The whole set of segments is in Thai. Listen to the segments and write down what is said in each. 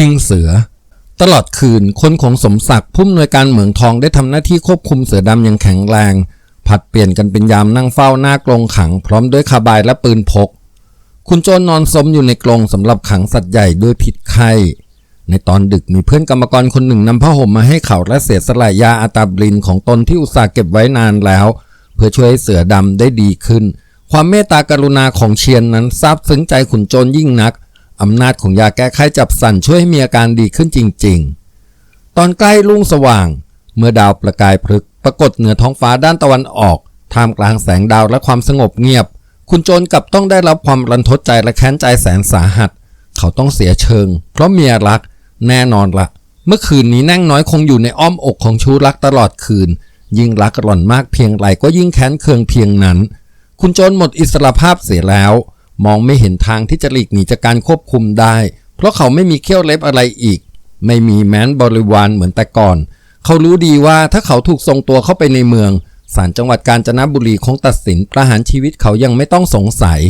ชิงเสือ ตลอดคืนคนของสมศักดิ์ผู้อำนวยการเหมืองทองได้ทำหน้าที่ควบคุมเสือดำอย่างแข็งแรง ผัดเปลี่ยนกันเป็นยามนั่งเฝ้าหน้ากรงขัง พร้อมด้วยคาบายและปืนพก คุณโจนนอนสมอยู่ในกรงสำหรับขังสัตว์ใหญ่ด้วยพิษไข้ในตอนดึกมีเพื่อนกรรมกรคนหนึ่งนำผ้าห่มมาให้เขาและเศษสลายยาอาตาบลินของตนที่อุตส่าห์เก็บไว้นานแล้ว เพื่อช่วยให้เสือดำได้ดีขึ้น ความเมตตากรุณาของเชียนนั้นซาบซึ้งใจขุนโจรยิ่งนัก อำนาจของยาแก้ไขจับสั่นช่วยให้มีอาการดีขึ้นจริง ๆ ตอนใกล้รุ่งสว่าง เมื่อดาวประกายพลึกปรากฏเหนือท้องฟ้าด้านตะวันออก ท่ามกลางแสงดาวและความสงบเงียบ คุณโจรกลับต้องได้รับความรันทดใจและแค้นใจแสนสาหัส เขาต้องเสียเชิง เพราะเมียรัก แน่นอนละเมื่อคืนนี้แน่งน้อยคงอยู่ในอ้อมอกของชูรักตลอดคืน ยิ่งรักหล่อนมากเพียงไรก็ยิ่งแค้นเคืองเพียงนั้น คุณโจรหมดอิสรภาพเสียแล้ว มองไม่เห็นทางที่จะหลีกหนีจากการควบคุมได้ เพราะเขาไม่มีเขี้ยวเล็บอะไรอีก ไม่มีแม้นบริวารเหมือนแต่ก่อน เขารู้ดีว่าถ้าเขาถูกส่งตัวเข้าไปในเมืองศาลจังหวัดกาญจนบุรีคงตัดสินประหารชีวิตเขายังไม่ต้องสงสัย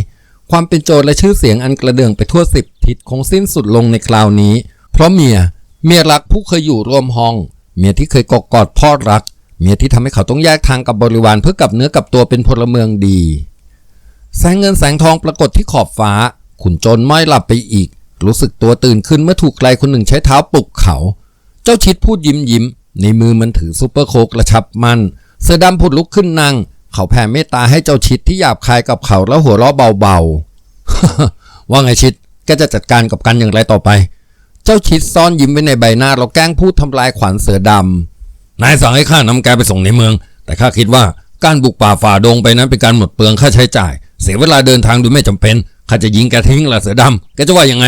ความเป็นโจรและชื่อเสียงอันกระเดื่องไปทั่วสิบทิศคงสิ้นสุดลงในคราวนี้ เพราะเมียเมียรักผู้เคยอยู่ร่วมห้อง เมียที่เคยกอดกอดพ่อรัก เมียที่ทำให้เขาต้องแยกทางกับบริวารเพื่อกลับเนื้อกับตัวเป็นพลเมืองดี แสงเงินแสงทองปรากฏที่ขอบฟ้า ขุนโจรม้อยหลับไปอีก รู้สึกตัวตื่นขึ้นเมื่อถูกใครคนหนึ่งใช้เท้าปลุกเขา เจ้าชิดพูดยิ้มยิ้ม ในมือมันถือซุปเปอร์โคกกระชับมัน เสือดำผุดลุกขึ้นนั่ง เขาแผ่เมตตาให้เจ้าชิดที่หยาบคายกับเขาแล้วหัวเราะเบาๆ ว่าไงชิดแกจะจัดการกับกันอย่างไรต่อไป เจ้าชิดซ่อนยิ้มไว้ในใบหน้าแล้วแกล้งพูดทำลายขวัญเสือดำนายสั่งให้ข้านำแกไปส่งในเมือง แต่ข้าคิดว่าการบุกป่าฝ่าดงไปนั้นเป็นการหมดเปลืองค่าใช้จ่าย เสียเวลาเดินทางโดยไม่จำเป็นข้าจะยิงแกทิ้งละเสือดำแกจะว่ายังไง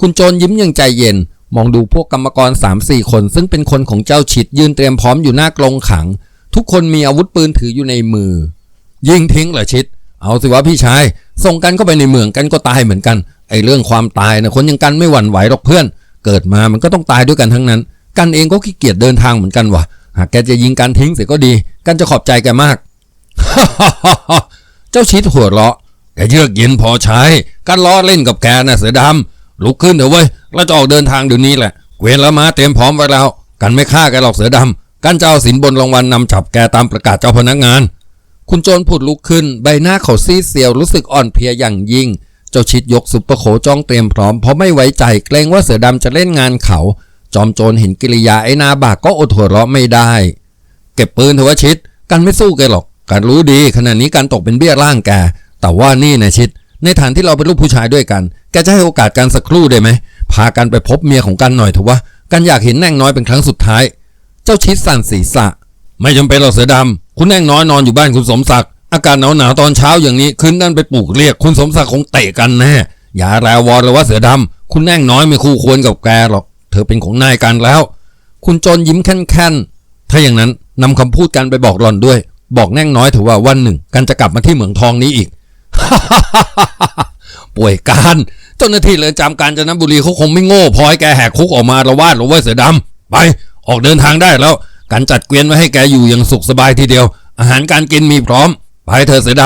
คุณโจรยิ้มย่างใจเย็น มองดูพวกกรรมกร3-4คน ซึ่งเป็นคนของเจ้าชิดยืนเตรียมพร้อมอยู่หน้ากรงขัง ทุกคนมีอาวุธปืนถืออยู่ในมือ ยิงทิ้งเหรอชิด เอาสิวะพี่ชาย ส่งกันเข้าไปในเมืองกันก็ตายเหมือนกันไอ้เรื่องความตายนะคนยังกันไม่หวั่นไหวหรอกเพื่อน เกิดมามันก็ต้องตายด้วยกันทั้งนั้น กันเองก็ขี้เกียจเดินทางเหมือนกันวะหากแกจะยิงกันทิ้งเสียก็ดี กันจะขอบใจแกมากเจ้าชิดหัวเราะแกเยือกเย็นพอใช้กันล้อเล่นกับแกนะเสือดำลุกขึ้นเถอะเว้ยเราจะออกเดินทางเดี๋ยวนี้แหละเกวียล้วมาเตรียมพร้อมไว้แล้ว กันไม่ฆ่าแกหรอกเสือดำกันจะเอาสินบนรางวัลนำจับแกตามประกาศเจ้าพนักงาน คุณโจรผุดลุกขึ้นใบหน้าเขาซีเซียวรู้สึกอ่อนเพลียอย่างยิ่ง เจ้าชิดยกซุปเปอร์โขจ้องเตรียมพร้อมเพราะไม่ไว้ใจเกรงว่าเสือดำจะเล่นงานเขา จอมโจรเห็นกิริยาไอ้หนาบากก็อดหัวเราะไม่ได้ เก็บปืนเถอะวะชิด กันไม่สู้แกหรอก กันรู้ดีขณะนี้การตกเป็นเบี้ยร่างแก แต่ว่านี่นะชิด ในฐานที่เราเป็นลูกผู้ชายด้วยกัน แกจะให้โอกาสกันสักครู่ได้ไหม พากันไปพบเมียของกันหน่อยเถอะวะ กันอยากเห็นแน่งน้อยเป็นครั้งสุดท้าย เจ้าชิดสั่นศีรษะ ไม่จำเป็นหรอกเสือดำคุณแน่งน้อยนอนอยู่บ้านคุณสมศักดิ์ อากาศหนาวหนาวๆตอนเช้าอย่างนี้คืนนั้นไปปลูกเรียก คุณสมศักดิ์คงเตะกันแน่ อย่าแรวอนเลยว่าเสือดำ คุณแน่งน้อยไม่คู่ควรกับแกหรอก เธอเป็นของนายกันแล้ว คุณจรยิ้มแค่นๆ ถ้าอย่างนั้นนำคำพูดกันไปบอกหลอนด้วย บอกแน่งน้อยเถอว่าวันหนึ่ง กันจะกลับมาที่เหมืองทองนี้อีก ป่วยการเจ้าหน้าที่เรือนจำกาญจนบุรีเขาคงไม่โง่พอให้แกแหกคุกออกมาละวาดหรือว่าเสือดำไปออกเดินทางได้แล้ว กันจัดเกวียนไว้ให้แกอยู่อย่างสุขสบายทีเดียว อาหารการกินมีพร้อม ไปเถอเสือด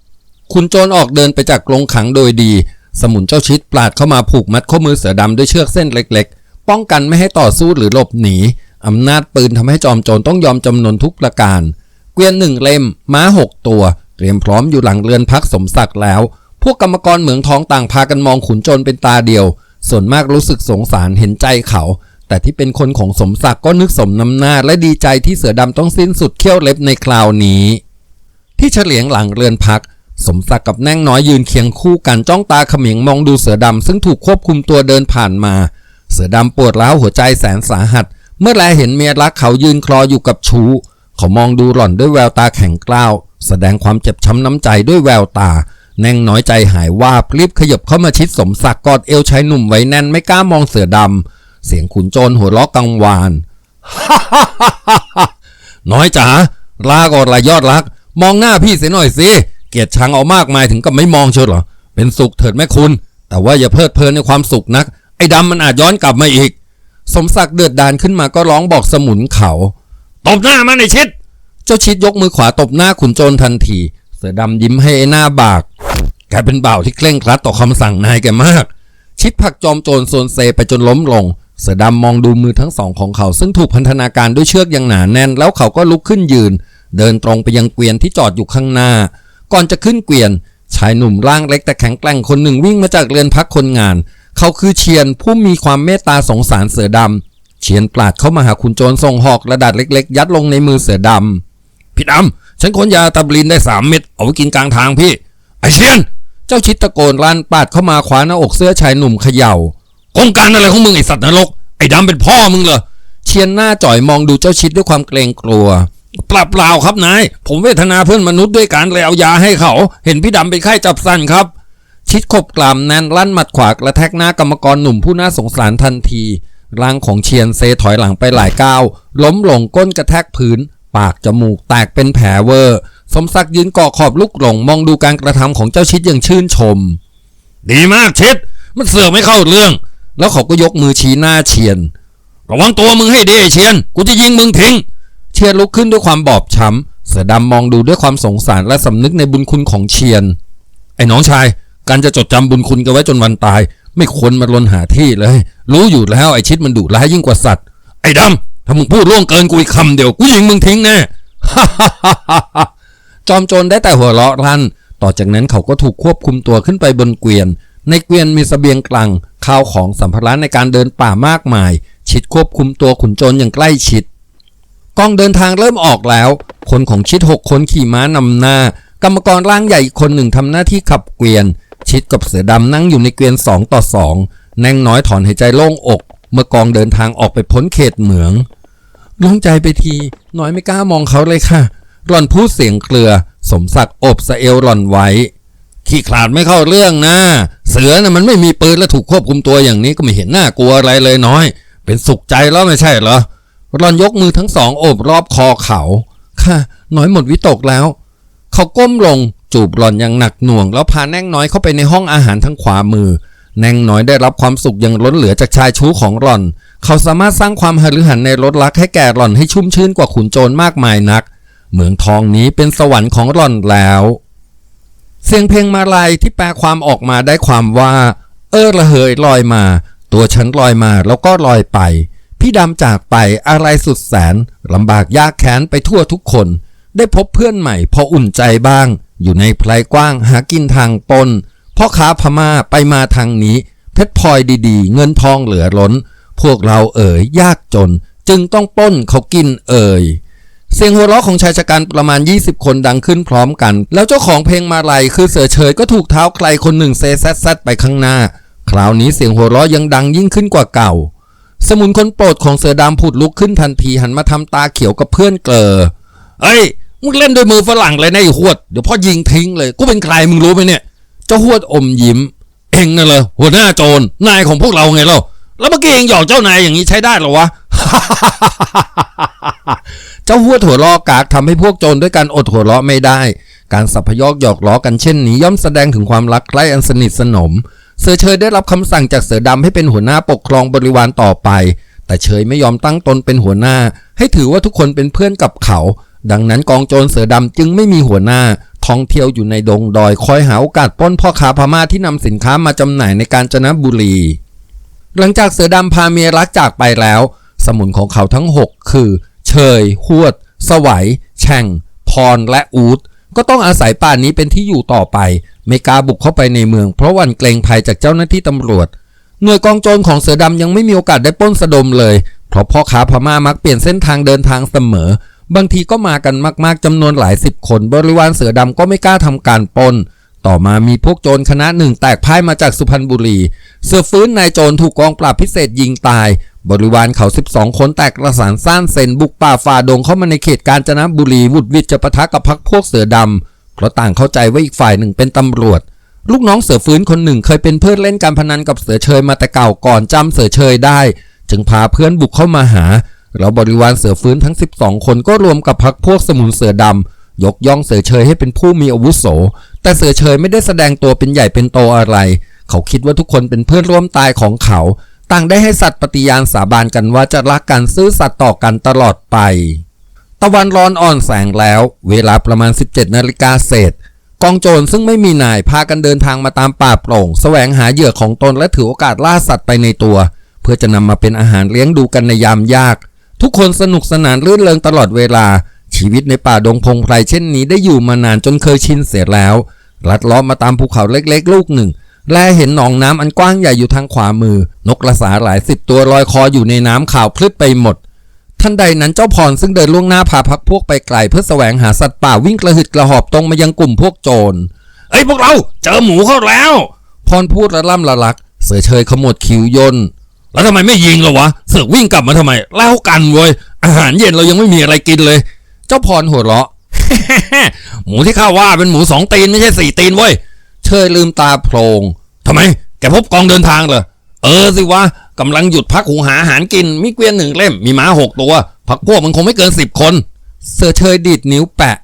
ำคุณโจรออกเดินไปจากกรงขังโดยดี สมุนเจ้าชิดปลาดเข้ามาผูกมัดข้อมือเสือดำด้วยเชือกเส้นเล็ก ๆ ป้องกันไม่ให้ต่อสู้หรือหลบหนีอำนาจปืนทำให้จอมโจรต้องยอมจำนนทุกประการ เกวียนหนึ่งเล่ม ม้าหกตัว เตรียมพร้อมอยู่หลังเรือนพักสมศักดิ์แล้ว พวกกรรมกรเหมืองทองต่างพากันมองขุนโจรเป็นตาเดียว ส่วนมากรู้สึกสงสารเห็นใจเขา แต่ที่เป็นคนของสมศักดิ์ก็นึกสมน้ำหน้า และดีใจที่เสือดำต้องสิ้นสุดเขี้ยวเล็บในคราวนี้ ที่เฉลียงหลังเรือนพัก สมศักดิ์กับแน่งน้อยยืนเคียงคู่กันจ้องตาเขมิงมองดูเสือดำซึ่งถูกควบคุมตัวเดินผ่านมา เสือดำปวดร้าวหัวใจแสนสาหัส เมื่อแลเห็นเมียรักเขายืนคลออยู่กับชู้ เขามองดูหล่อนด้วยแววตาแข็งกร้าว แสดงความเจ็บช้ำน้ำใจด้วยแววตา แน่งน้อยใจหายว่าบรีบขยับเข้ามาชิดสมศักดิ์กอดเอวชายหนุ่มไว้แน่นไม่กล้ามองเสือดำเสียงขุนโจรหัวเราะกังวานน้อยจ๋าลากอนละยอดรัก มองหน้าพี่เสียหน่อยสิเกียดชังเอามากมายถึงกับไม่มองเชียวเหรอเป็นสุขเถิดแม่คุณ แต่ว่าอย่าเพลิดเพลินในความสุขนัก ไอ้ดำมันอาจย้อนกลับมาอีก สมศักดิ์เดือดดานขึ้นมาก็ร้องบอกสมุนเขา ตบหน้ามันไอ้ชิด เจ้าชิดยกมือขวาตบหน้าขุนโจรทันที เสือดำยิ้มให้ไอ้หน้าบากแกเป็นบ่าวที่เคร่งครัดต่อคำสั่งนายแกมาก ชิดผักจอมโจรโซนเซไปจนล้มลง เสือดำมองดูมือทั้งสองของเขา ซึ่งถูกพันธนาการด้วยเชือกอย่างหนาแน่น แล้วเขาก็ลุกขึ้นยืน เดินตรงไปยังเกวียนที่จอดอยู่ข้างหน้า ก่อนจะขึ้นเกวียน ชายหนุ่มร่างเล็กแต่แข็งแกร่งคนหนึ่งวิ่งมาจากเรือนพักคนงาน เขาคือเชียนผู้มีความเมตตาสงสารเสือดำ เชียนปลาดเข้ามาหาคุณโจรส่งหอกระดาษเล็กๆ ยัดลงในมือเสือดำพี่ดำฉันขนยาตาบลินได้สามเม็ดเอาไว้กินกลางทางพี่ ไอเชียน เจ้าชิดตะโกนลั่นปาดเข้ามาคว้าหน้าอกเสื้อชายหนุ่มเขย่ากงการอะไรของมึงไอสัตว์นรกไอดำเป็นพ่อมึงเหรอเชียนหน้าจ่อยมองดูเจ้าชิดด้วยความเกรงกลัวปรับเปล่าครับนาย ผมเวทนาเพื่อนมนุษย์ด้วยการเลยเอายาให้เขา เห็นพี่ดำเป็นไข้จับสันครับ ชิดขบกลามแน่นลั่นหมัดขวากระแทกหน้ากรรมกรหนุ่มผู้น่าสงสารทันที ร่างของเชียนเซถอยหลังไปหลายก้าวล้มลงก้นกระแทกพื้น ปากจมูกแตกเป็นแผลเวอร์ สมศักดิ์ยืนเกาะขอบลูกหลงมองดูการกระทำของเจ้าชิดอย่างชื่นชม ดีมากชิด มันเสือกไม่เข้าเรื่อง แล้วเขาก็ยกมือชี้หน้าเชียน ระวังตัวมึงให้ดีไอ้เชียน กูจะยิงมึงทิ้ง เชียนลุกขึ้นด้วยความบอบช้ำเสือดำมองดูด้วยความสงสารและสำนึกในบุญคุณของเชียน ไอ้น้องชายการจะจดจำบุญคุณกันไว้จนวันตาย ไม่ควรมาลนหาที่เลย รู้อยู่แล้วไอ้ชิดมันดุร้ายยิ่งกว่าสัตว์ ไอ้ดำถ้ามึงพูดล่วงเกินกูอีกคำเดียวกูยิงมึงทิ้งแน่จอมโจรได้แต่หัวเราะรัน ต่อจากนั้นเขาก็ถูกควบคุมตัวขึ้นไปบนเกวียน ในเกวียนมีสเสบียงกลางข้าวของสัมภาระในการเดินป่ามากมาย ชิดควบคุมตัวขุนโจรอย่างใกล้ชิดกองเดินทางเริ่มออกแล้ว คนของชิดหกคนขี่ม้านำหน้ากรรมกรร่างใหญ่คนหนึ่งทำหน้าที่ขับเกวียน ชิดกับเสือดำนั่งอยู่ในเกวียนสองต่อสองแน่งน้อยถอนหายใจโล่งอก เมื่อกองเดินทางออกไปพ้นเขตเหมืองโล่งใจไปที น้อยไม่กล้ามองเขาเลยค่ะ หล่อนพูดเสียงเกลือ สมศักดิ์อบสะเอวหล่อนไว้ ขี้ขลาดไม่เข้าเรื่องนะ เสือน่ะมันไม่มีปืนและถูกควบคุมตัวอย่างนี้ก็ไม่เห็นหน้ากลัวอะไรเลยน้อย เป็นสุขใจแล้วไม่ใช่เหรอหล่อนยกมือทั้งสองโอบรอบคอเขา ค่ะ น้อยหมดวิตกแล้ว เขาก้มลง จูบหล่อนอย่างหนักหน่วง แล้วพาแน่งน้อยเข้าไปในห้องอาหารทางขวามือ แน่งน้อยได้รับความสุขอย่างล้นเหลือจากชายชู้ของหล่อน เขาสามารถสร้างความหฤหันในรถรักให้แก่หล่อนให้ชุ่มชื่นกว่าขุนโจรมากมายนัก เมืองทองนี้เป็นสวรรค์ของหล่อนแล้ว เสียงเพลงมาลายที่แปลความออกมาได้ความว่า เออระเหยลอยมา ตัวฉันลอยมาแล้วก็ลอยไปพี่ดำจากไปอะไรสุดแสนลำบากยากแค้นไปทั่วทุกคน ได้พบเพื่อนใหม่พออุ่นใจบ้าง อยู่ในไพลกว้างหากินทางปนพ่อค้าพม่าไปมาทางนี้ เพชรพลอยดีๆ เงินทองเหลือล้น พวกเราเอ๋ยยากจน จึงต้องป้นเขากินเอ่ยเสียงหัวเราะของชายชะกันประมาณ 20 คนดังขึ้นพร้อมกัน แล้วเจ้าของเพลงมาลัยคือเสือเฉยก็ถูกเท้าใครคนหนึ่งเซซัดซัดไปข้างหน้า คราวนี้เสียงหัวเราะยังดังยิ่งขึ้นกว่าเก่า สมุนคนโปรดของเสือดำผุดลุกขึ้นทันทีหันมาทำตาเขียวกับเพื่อนเกลอเอ้ย มึงเล่นด้วยมือฝรั่งเลยนะไอ้หวดเดี๋ยวพ่อยิงทิ้งเลยกูเป็นใครมึงรู้ไหมเนี่ย เจ้าหวดอมยิ้ม เองน่ะเลยหัวหน้าโจรนายของพวกเราไงเล่าแล้วเมื่อกี้เองหยอกเจ้านายอย่างนี้ใช้ได้เหรอวะ เจ้าหัวถั่วล้อกากทำให้พวกโจรด้วยการอดหัวเราะไม่ได้ การสัพยอกหยอกล้อกันเช่นนี้ย่อมแสดงถึงความรักใคร่อันสนิทสนม เสือเชยได้รับคำสั่งจากเสือดำให้เป็นหัวหน้าปกครองบริวารต่อไป แต่เชยไม่ยอมตั้งตนเป็นหัวหน้า ให้ถือว่าทุกคนเป็นเพื่อนกับเขา ดังนั้นกองโจรเสือดำจึงไม่มีหัวหน้า ท่องเที่ยวอยู่ในดงดอยคอยหาโอกาสป้นพ่อค้าพม่าที่นำสินค้ามาจำหน่ายในการจนบุรี หลังจากเสือดำพาเมียรักจากไปแล้ว สมุนของเขาทั้ง 6 คือ เชย หวด สวัย แช่ง พร และอูดก็ต้องอาศัยป่านนี้เป็นที่อยู่ต่อไป ไม่กล้าบุกเข้าไปในเมือง เพราะวันเกรงภัยจากเจ้าหน้าที่ตำรวจ หน่วยกองโจรของเสือดำยังไม่มีโอกาสได้ป้นสะดมเลย เพราะพ่อค้าพม่ามักเปลี่ยนเส้นทางเดินทางเสมอ บางทีก็มากันมากๆจำนวนหลายสิบคนบริวารเสือดำก็ไม่กล้าทำการปนต่อมามีพวกโจรคณะหนึ่งแตกพ่ายมาจากสุพรรณบุรี เสือฟื้นนายโจรถูกกองปราบพิเศษยิงตาย บริวารเขา 12 คนแตกระสานซ่านเซนบุกป่าฝ่าดงเข้ามาในเขตกาญจนบุรีวุดวิดจะปะทะกับพักพวกเสือดำเพราะต่างเข้าใจว่าอีกฝ่ายหนึ่งเป็นตำรวจ ลูกน้องเสือฟื้นคนหนึ่งเคยเป็นเพื่อนเล่นการพนันกับเสือเชยมาแต่เก่าก่อนจำเสือเชยได้ จึงพาเพื่อนบุกเข้ามาหา แล้วบริวารเสือฟื้นทั้ง 12 คนก็รวมกับพักพวกสมุนเสือดำยกย่องเสือเชยให้เป็นผู้มีอาวุโส แต่เสือเชยไม่ได้แสดงตัวเป็นใหญ่เป็นโตอะไร เขาคิดว่าทุกคนเป็นเพื่อนร่วมตายของเขา ต่างได้ให้สัตย์ปฏิญาณสาบานกันว่าจะรักกันซื่อสัตย์ต่อกันตลอดไป ตะวันร้อนอ่อนแสงแล้ว เวลาประมาณ 17นาฬิกาเศษกองโจรซึ่งไม่มีนายพากันเดินทางมาตามป่าโปร่งแสวงหาเหยื่อของตนและถือโอกาสล่าสัตว์ไปในตัว เพื่อจะนำมาเป็นอาหารเลี้ยงดูกันในยามยาก ทุกคนสนุกสนานรื่นเริงตลอดเวลา ชีวิตในป่าดงพงไพรเช่นนี้ได้อยู่มานานจนเคยชินเสียแล้ว ลัดเล้อมาตามภูเขาเล็กๆ ลูกหนึ่ง แลเห็นหนองน้ำอันกว้างใหญ่อยู่ทางขวามือ นกกระสาหลายสิบตัวลอยคออยู่ในน้ำข่าวพลึดไปหมดทันใดนั้นเจ้าพรซึ่งเดินล่วงหน้าพาพักพวกไปไกลเพื่อแสวงหาสัตว์ป่าวิ่งกระหึดกระหอบตรงมายังกลุ่มพวกโจรเอ้ยพวกเราเจอหมูเข้าแล้ว พรพูดระล่ำละลัก เสือเชยขมวดคิ้วย่น แล้วทำไมไม่ยิงล่ะวะเสือกวิ่งกลับมาทำไมเล่ากันเว้ยอาหารเย็นเรายังไม่มีอะไรกินเลย เจ้าพรหัวเราะหมูที่ข้าว่าเป็นหมูสองตีนไม่ใช่สี่ตีนเว้ยเชยลืมตาโพลงทำไม แกพบกองเดินทางเหรอเออสิวะกำลังหยุดพักหุงหาอาหารกิน มีเกวียนหนึ่งเล่มมีม้าหกตัวพักพวกมันคงไม่เกินสิบคน เสือเชยดีดนิ้วแปะ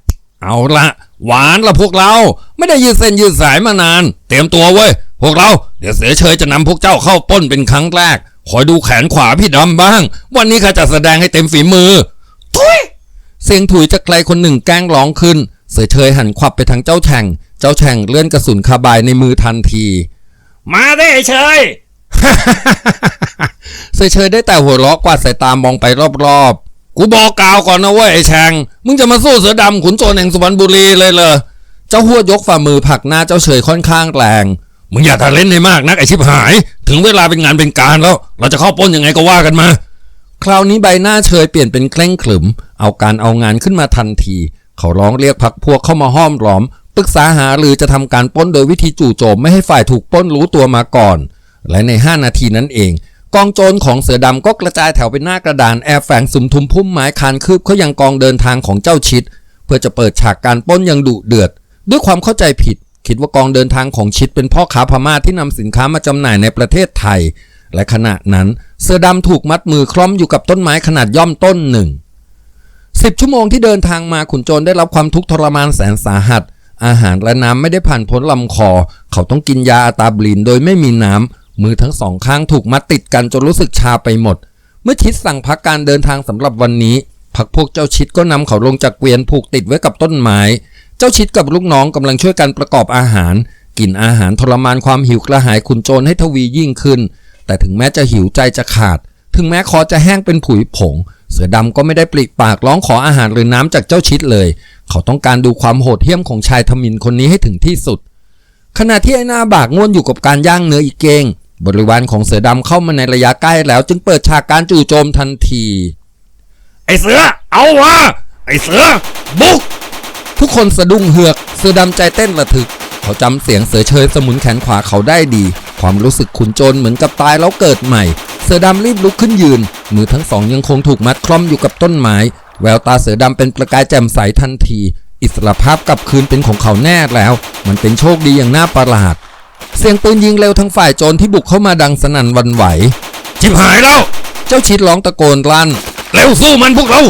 เอาละหวานละพวกเรา ไม่ได้ยืดเส้นยืดสายมานาน เตรียมตัวเว้ยพวกเราเดี๋ยวเสือเชยจะนำพวกเจ้าเข้าป้นเป็นครั้งแรก คอยดูแขนขวาพี่ดำบ้าง วันนี้ข้าจะแสดงให้เต็มฝีมือทุย เสียงถุยจากไกลคนหนึ่งแกล้งร้องขึ้น เสือเชยหันขวับไปทางเจ้าแฉ่ง เจ้าแฉ่งเลื่อนกระสุนคาบายในมือทันที มาได้เชยเสือเชยได้แต่หัวเราะกวาดสายตามองไปรอบกูบอกกล่าวก่อนนะเว้ยไอ้แฉงมึงจะมาสู้เสือดำขุนโจรแห่งสุพรรณบุรีเลยเหรอๆเจ้าหัวยกฝ่ามือผลักหน้าเจ้าเฉยค่อนข้างแรง มึงอย่าทะเล่นให้มากนักไอชิบหาย ถึงเวลาเป็นงานเป็นการแล้ว เราจะเข้าป้นยังไงก็ว่ากันมา คราวนี้ใบหน้าเฉยเปลี่ยนเป็นเคร่งขรึม เอาการเอางานขึ้นมาทันที เขาร้องเรียกพักพวกเข้ามาห้อมล้อมปรึกษาหาหรือจะทำการป้นโดยวิธีจู่โจมไม่ให้ฝ่ายถูกป้นรู้ตัวมาก่อน และใน 5 นาทีนั้นเอง กองโจรของเสือดำก็กระจายแถวเป็นหน้ากระดานแอบแฝงสุมทุมพุ่มไม้คานคืบเขายังกองเดินทางของเจ้าชิด เพื่อจะเปิดฉากการป้นอย่างดุเดือด ด้วยความเข้าใจผิด คิดว่ากองเดินทางของชิดเป็นพ่อค้าพม่าที่นำสินค้ามาจำหน่ายในประเทศไทย และขณะนั้นเสื้อดำถูกมัดมือคล้อมอยู่กับต้นไม้ขนาดย่อมต้นหนึ่งสิบชั่วโมงที่เดินทางมาขุนโจรได้รับความทุกข์ทรมานแสนสาหัส อาหารและน้ำไม่ได้ผ่านพ้นลำคอ เขาต้องกินยาอาตาบลินโดยไม่มีน้ำมือทั้งสองข้างถูกมัดติดกันจนรู้สึกชาไปหมด เมื่อชิดสั่งพักการเดินทางสำหรับวันนี้พักพวกเจ้าชิดก็นำเขาลงจากเกวียนผูกติดไว้กับต้นไม้ เจ้าชิดกับลูกน้องกำลังช่วยกันประกอบอาหาร กินอาหารทรมานความหิวกระหายขุนโจรให้ทวียิ่งขึ้น แต่ถึงแม้จะหิวใจจะขาด ถึงแม้คอจะแห้งเป็นผุยผง เสือดำก็ไม่ได้ปลิปากร้องขออาหารหรือน้ำจากเจ้าชิดเลย เขาต้องการดูความโหดเหี้ยมของชายทมินคนนี้ให้ถึงที่สุด ขณะที่ไอ้หน้าบากง่วนอยู่กับการย่างเนื้ออีกเกงบริวารของเสือดำเข้ามาในระยะใกล้แล้ว จึงเปิดฉากการจู่โจมทันที ไอเสือ เอาวะไอเสือ บุก ทุกคนสะดุ้งเหือกเสือดำใจเต้นระทึก เขาจำเสียงเสือเชยสมุนแขนขวาเขาได้ดี ความรู้สึกขุนโจรเหมือนกับตายแล้วเกิดใหม่ เสือดำรีบลุกขึ้นยืน มือทั้งสองยังคงถูกมัดคล่อมอยู่กับต้นไม้ แววตาเสือดำเป็นประกายแจ่มใสทันที อิสรภาพกลับคืนเป็นของเขาแน่แล้ว มันเป็นโชคดีอย่างน่าประหลาด เสียงปืนยิงเร็วทั้งฝ่ายโจรที่บุกเข้ามาดังสนั่นวันไหวชิบหายแล้ว เจ้าชิดร้องตะโกนลั่นเร็วสู้มันพวกเรา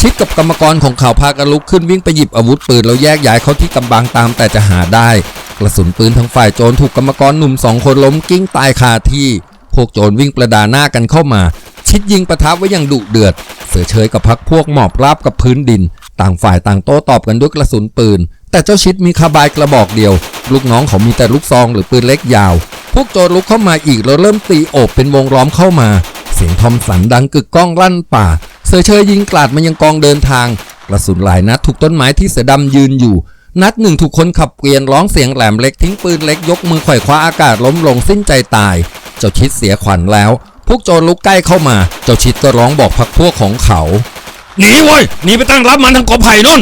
ชิดกับกรรมกรของเขาพากันลุกขึ้นวิ่งไปหยิบอาวุธปืนแล้วแยกย้ายเขาที่กำบังตามแต่จะหาได้ กระสุนปืนทั้งฝ่ายโจรถูกกรรมกรหนุ่มสองคนล้มกิ้งตายคาที่พวกโจรวิ่งประดาหน้ากันเข้ามา ชิดยิงประทับไว้อย่างดุเดือด เสือเชยกับพักพวกหมอบราบกับพื้นดิน ต่างฝ่ายต่างโต้ตอบกันด้วยกระสุนปืน แต่เจ้าชิดมีคาบายกระบอกเดียว ลูกน้องเขามีแต่ลูกซองหรือปืนเล็กยาว พวกโจรลุกเข้ามาอีกแล้วเริ่มตีโอบเป็นวงล้อมเข้ามา เสียงทอมสันดังกึกก้องลั่นป่า เสือเชยยิงกลาดมายังกองเดินทาง กระสุนหลายนัดถูกต้นไม้ที่เสือดำยืนอยู่ นัดหนึ่งถูกคนขับเกวียนร้องเสียงแหลมเล็กทิ้งปืนเล็กยกมือไขว่คว้าอากาศล้มลงสิ้นใจตาย เจ้าชิดเสียขวัญแล้ว พวกโจรลุกใกล้เข้ามา เจ้าชิดก็ร้องบอกพักพวกของเขาหนีเว้ยหนีไปตั้งรับมันทางกอไผ่นู่น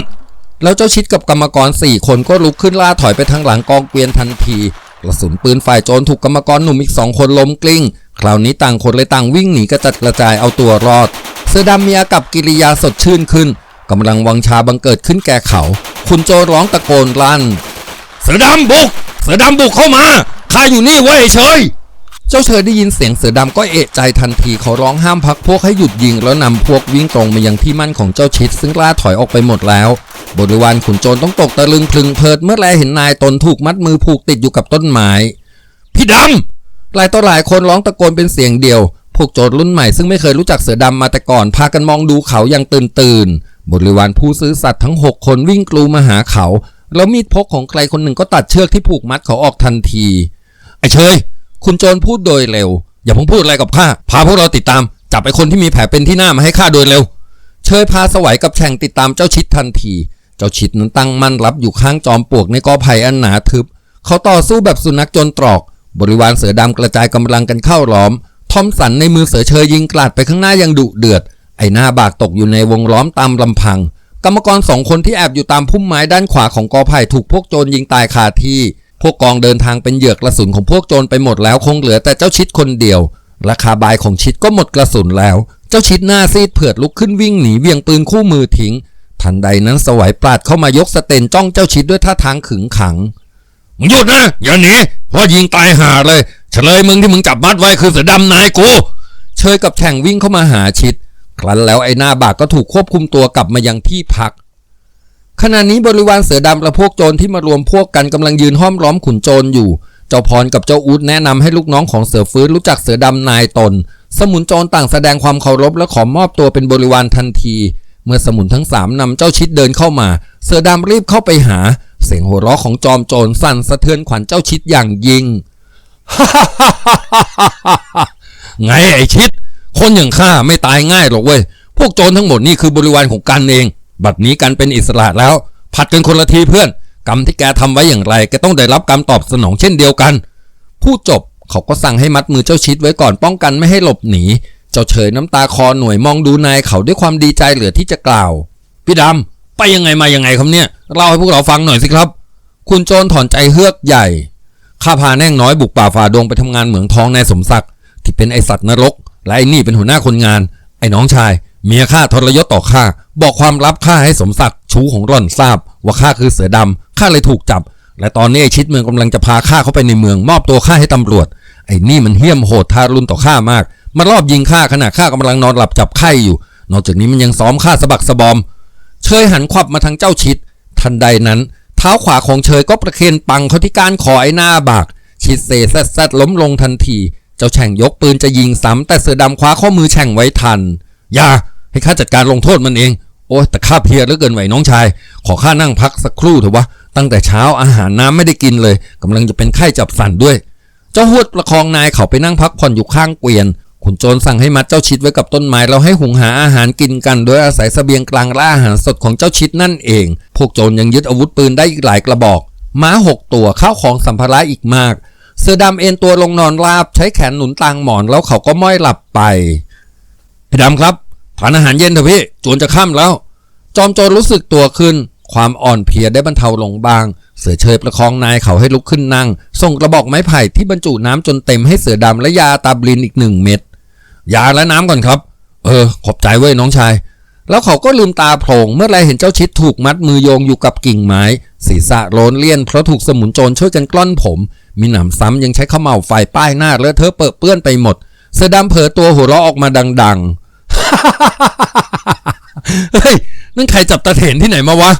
แล้วเจ้าชิดกับกรรมกรสี่คนก็ลุกขึ้นล่าถอยไปทางหลังกองเกวียนทันทีกระสุนปืนฝ่ายโจรถูกกรรมกรหนุ่มอีกสองคนล้มกลิ้ง คราวนี้ต่างคนเลยต่างวิ่งหนีกระจัดกระจายเอาตัวรอดเสือดำมีอากับกิริยาสดชื่นขึ้นกำลังวังชาบังเกิดขึ้นแก่เขา คุณโจร้องตะโกนลั่น เสือดำบุก เสือดำบุกเข้ามาข้าอยู่นี่เว้ยไอ้เชยเจ้าเชยได้ยินเสียงเสือดำก็เอะใจทันทีเขาร้องห้ามพักพวกให้หยุดยิงแล้วนำพวกวิ่งตรงมายังที่มั่นของเจ้าชิด ซึ่งล่าถอยออกไปหมดแล้ว บริวารขุนโจรต้องตกตะลึงพลึงเพลิดเมื่อแลเห็นนายตนถูกมัดมือผูกติดอยู่กับต้นไม้พี่ดหลายต่อหลายคนร้องตะโกนเป็นเสียงเดียว พวกโจรรุ่นใหม่ซึ่งไม่เคยรู้จักเสือดำมาแต่ก่อนพากันมองดูเขาอย่างตื่นตื่นบริวารผู้ซื้อสัตว์ทั้งหกคนวิ่งกลูมาหาเขา แล้วมีดพกของใครคนหนึ่งก็ตัดเชือกที่ผูกมัดเขาออกทันที ไอ้เชย คุณโจรพูดโดยเร็ว อย่าเพิ่งพูดอะไรกับข้า พาพวกเราติดตาม จับไอ้คนที่มีแผลเป็นที่หน้ามาให้ข้าโดยเร็ว เชยพาสวัยกับแฉ่งติดตามเจ้าชิดทันที เจ้าชิดนั้นตั้งมั่นรับอยู่ข้างจอมปลวกในกอไผ่อันหนาทึบ เขาต่อสู้แบบสุนัขจนตรอก บริวารเสือดำกระจายกำลังกันเข้าล้อม ทอมสันในมือเสือเชยยิงกลาดไปข้างหน้ายังดุเดือด ไอหน้าบากตกอยู่ในวงล้อมตามลำพัง กรรมกรสองคนที่แอบอยู่ตามพุ่มไม้ด้านขวาของกอไผ่ถูกพวกโจรยิงตายคาที่ พวกกองเดินทางเป็นเหยือกกระสุนของพวกโจรไปหมดแล้วคงเหลือแต่เจ้าชิดคนเดียว ราคาบายของชิดก็หมดกระสุนแล้ว เจ้าชิดหน้าซีดเผือดลุกขึ้นวิ่งหนีเวียงปืนคู่มือทิ้ง ทันใดนั้นสวัยปราดเข้ามายกสเตนจ้องเจ้าชิดด้วยท่าทางขึงขังมึงหยุดนะอย่าหนีเพราะยิงตายห่าเลย เฉลยมึงที่มึงจับมัดไว้คือเสือดำนายกูเชยกับแข่งวิ่งเข้ามาหาชิด ครั้นแล้วไอ้หน้าบากก็ถูกควบคุมตัวกลับมายังที่พัก ขณะนี้บริวารเสือดำและพวกโจรที่มารวมพวกกันกำลังยืนห้อมล้อมขุนโจรอยู่ เจ้าพรกับเจ้าอูดแนะนำให้ลูกน้องของเสือฟื้นรู้จักเสือดำนายตน สมุนโจรต่างแสดงความเคารพและขอมอบตัวเป็นบริวารทันที เมื่อสมุนทั้งสามนำเจ้าชิดเดินเข้ามา เสือดำรีบเข้าไปหา เสียงหัวเราะของจอมโจรสั่นสะเทือนขวัญเจ้าชิดอย่างยิ่ง ไงไอชิด คนอย่างข้าไม่ตายง่ายหรอกเว้ย พวกโจรทั้งหมดนี่คือบริวารของกันเอง บัดนี้กันเป็นอิสระแล้ว ผัดกันคนละทีเพื่อน กรรมที่แกทำไว้อย่างไรแกต้องได้รับกรรมตอบสนองเช่นเดียวกัน พูดจบเขาก็สั่งให้มัดมือเจ้าชิดไว้ก่อนป้องกันไม่ให้หลบหนี เจ้าเฉยน้ำตาคอหน่วยมองดูนายเขาด้วยความดีใจเหลือที่จะกล่าว พี่ดำไปยังไงมายังไงครับเนี่ยเล่าให้พวกเราฟังหน่อยสิครับ คุณโจรถอนใจเฮือกใหญ่ ข้าพาแน่งน้อยบุกป่าฝ่าดงไปทำงานเหมืองทองนายสมศักดิ์ที่เป็นไอสัตว์นรก และไอนี่เป็นหัวหน้าคนงาน ไอ้น้องชาย เมียข้าทรยศต่อข้า บอกความลับข้าให้สมศักดิ์ชูของร่อนทราบ ว่าข้าคือเสือดำข้าเลยถูกจับ และตอนนี้ไอชิดเมืองกำลังจะพาข้าเข้าไปในเมือง มอบตัวข้าให้ตำรวจ ไอ้นี่มันเหี้ยมโหดทารุณต่อข้ามากมารอบยิงข้าขณะข้ากำลังนอนหลับจับไข้อยู่ นอกจากนี้มันยังซ้อมข้าสะบักสะบอม เชยหันขวับมาทางเจ้าชิด ทันใดนั้นเท้าขวาของเชยก็ประเคนปังเขาที่ก้านคอไอ้หน้าบากชิดเซแซดแซดล้มลงทันที เจ้าแฉ่งยกปืนจะยิงซ้ำแต่เสือดำคว้าข้อมือแฉ่งไว้ทัน อย่า ให้ข้าจัดการลงโทษมันเอง โอ้แต่ข้าเพียเหลือเกินไหวน้องชาย ขอข้านั่งพักสักครู่เถอะวะ ตั้งแต่เช้าอาหารน้ำไม่ได้กินเลยกำลังจะเป็นไข้จับสันด้วย เจ้าหวดประคองนายเขาไปนั่งพักผ่อนอยู่ข้างเกวียน ขุนโจรสั่งให้มัดเจ้าชิดไว้กับต้นไม้แล้วให้หุงหาอาหารกินกันโดยอาศัยเสบียงกลางและอาหารสดของเจ้าชิดนั่นเอง พวกโจรยังยึดอาวุธปืนได้อีกหลายกระบอก ม้าหกตัวข้าวของสัมภาระอีกมาก เสือดำเอนตัวลงนอนราบ ใช้แขนหนุนตางหมอนแล้วเขาก็ม้อยหลับไปพี่ดำครับทานอาหารเย็นเถอะพี่จวนจะค่ำแล้ว จอมโจรรู้สึกตัวขึ้น ความอ่อนเพลียได้บรรเทาลงบ้าง เสือเชยประคองนายเขาให้ลุกขึ้นนั่ง ส่งกระบอกไม้ไผ่ที่บรรจุน้ำจนเต็มให้เสือดำและยาตาบลินอีกหนึ่งเม็ด ยาและน้ำก่อนครับ เออ ขอบใจเว้ยน้องชาย แล้วเขาก็ลืมตาโพลงเมื่อไรเห็นเจ้าชิดถูกมัดมือโยงอยู่กับกิ่งไม้ ศีรษะโลนเลี่ยนเพราะถูกสมุนโจรช่วยกันกล้อนผม มีหนำซ้ำยังใช้ข้าวเมาไฟป้ายหน้าเลอะเทอะเปรอเปื้อนไปหมด เสือดำเผอตัวหัวเราะออกมาดังๆเฮ้ยนั่นใครจับตาเถนที่ไหนมาวะ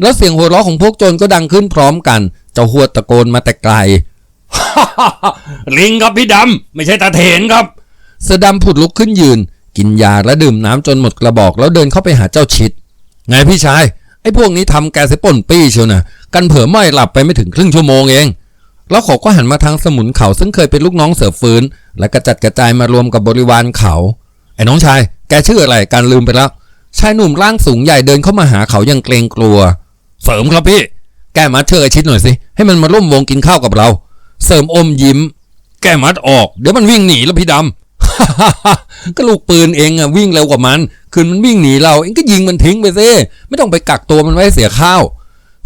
แล้วเสียงหัวเราะของพวกโจรก็ดังขึ้นพร้อมกัน เจ้าหัวตะโกนมาแต่ไกล ลิงครับพี่ดำไม่ใช่ตาเถนครับ เสือดำผุดลุกขึ้นยืน กินยาและดื่มน้ำจนหมดกระบอกแล้วเดินเข้าไปหาเจ้าชิด ไงพี่ชาย ไอ้พวกนี้ทำแกเสป่นปี้เชียวนะกันเผื่อไม่หลับไปไม่ถึงครึ่งชั่วโมงเอง แล้วเขาก็หันมาทางสมุนเขาซึ่งเคยเป็นลูกน้องเสือฟื้น และกระจัดกระจายมารวมกับบริวารเขา ไอ้น้องชาย แกชื่ออะไรการลืมไปแล้วชายหนุ่มร่างสูงใหญ่เดินเข้ามาหาเขาอย่างเกรงกลัว เสริมครับพี่ แกมาเชิญไอชิดหน่อยสิ ให้มันมาร่วมวงกินข้าวกับเรา เสริมอมยิ้ม แกมัดออก เดี๋ยวมันวิ่งหนีแล้วพี่ด ก็ลูกปืนเองอะวิ่งเร็วกว่ามัน คืนมันวิ่งหนีเราเองก็ยิงมันทิ้งไปซิไม่ต้องไปกักตัวมันไว้เสียข้าว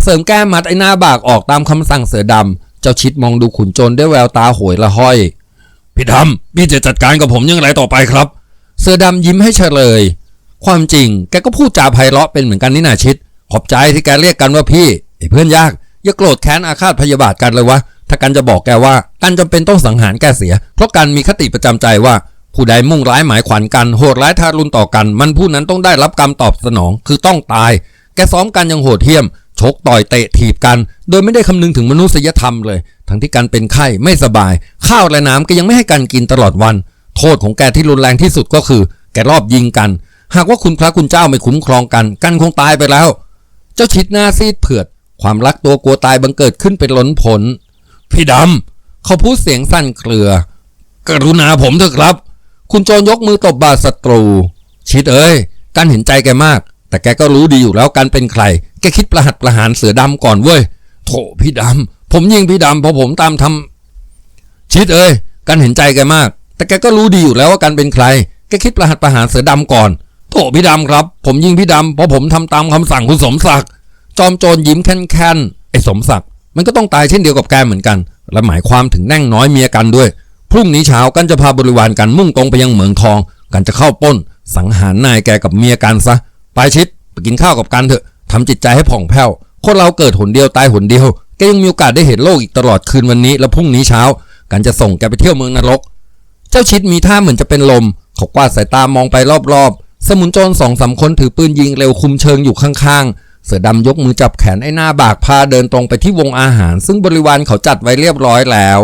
เสริมแก้มัดไอ้หน้าบากออกตามคำสั่งเสือดำเจ้าชิดมองดูขุนโจรด้วยแววตาโหวยละห้อย พี่ดำพี่จะจัดการกับผมยังไงต่อไปครับ เสือดำยิ้มให้เฉลย ความจริงแกก็พูดจาไพเราะเป็นเหมือนกันนี่นาชิด ขอบใจที่แกเรียกกันว่าพี่ไอ้เพื่อนยากอย่าโกรธแค้นอาฆาตพยาบาทกันเลยวะถ้ากันจะบอกแกว่า กันจำเป็นต้องสังหารแกเสีย เพราะกันมีคติประจำใจว่า ผู้ใดมุ่งร้ายหมายขวัญกันโหดร้ายทารุณต่อกัน มันผู้นั้นต้องได้รับกรรมตอบสนอง คือต้องตาย แกซ้อมกันยังโหดเหี้ยม ชกต่อยเตะถีบกัน โดยไม่ได้คำนึงถึงมนุษยธรรมเลย ทั้งที่กันเป็นไข้ไม่สบาย ข้าวและน้ำก็ยังไม่ให้กันกินตลอดวัน โทษของแกที่รุนแรงที่สุดก็คือ แกรอบยิงกัน หากว่าคุณพระคุณเจ้าไม่คุ้มครองกัน กันคงตายไปแล้ว เจ้าชิดหน้าซีดเผือด ความรักตัวกลัวตายบังเกิดขึ้นเป็นล้นผล พี่ดำเขาพูดเสียงสั่นเครือ กรุณาผมเถอะครับ คุณโจรยกมือตบบาศัตรู ชิดเอ้ยกันเห็นใจแกมาก แต่แกก็รู้ดีอยู่แล้วกันเป็นใคร แกคิดประหัตประหารเสือดำก่อนเว้ยโถพี่ดำผมยิงพี่ดำเพราะผมตามทำชิดเอ้ยกันเห็นใจแกมาก แต่แกก็รู้ดีอยู่แล้วว่ากันเป็นใคร แกคิดประหัตประหารเสือดำก่อน โถพี่ดำครับ ผมยิงพี่ดำเพราะผมทำตามคำสั่งคุณสมศักดิ์จอมโจรยิ้มแค้นๆไอ้สมศักดิ์มันก็ต้องตายเช่นเดียวกับแกเหมือนกัน และหมายความถึงแน่งน้อยเมียกันด้วย พรุ่งนี้เช้ากันจะพาบริวารกันมุ่งตรงไปยังเหมืองทอง กันจะเข้าป้น สังหารนายแกกับเมียกันซะไปชิดไปกินข้าวกับกันเถอะทำจิตใจให้ผ่องแผ้ว คนเราเกิดหนเดียวตายหนเดียวแกยังมีโอกาสได้เห็นโลกอีกตลอดคืนวันนี้ และพรุ่งนี้เช้า กันจะส่งแกไปเที่ยวเมืองนรก เจ้าชิดมีท่าเหมือนจะเป็นลมเขากวาดสายตามองไปรอบๆ สมุนโจรสองสามคนถือปืนยิงเร็วคุมเชิงอยู่ข้างๆ เสือดำยกมือจับแขนไอ้หน้าบากพาเดินตรงไปที่วงอาหาร ซึ่งบริวารเขาจัดไว้เรียบร้อยแล้ว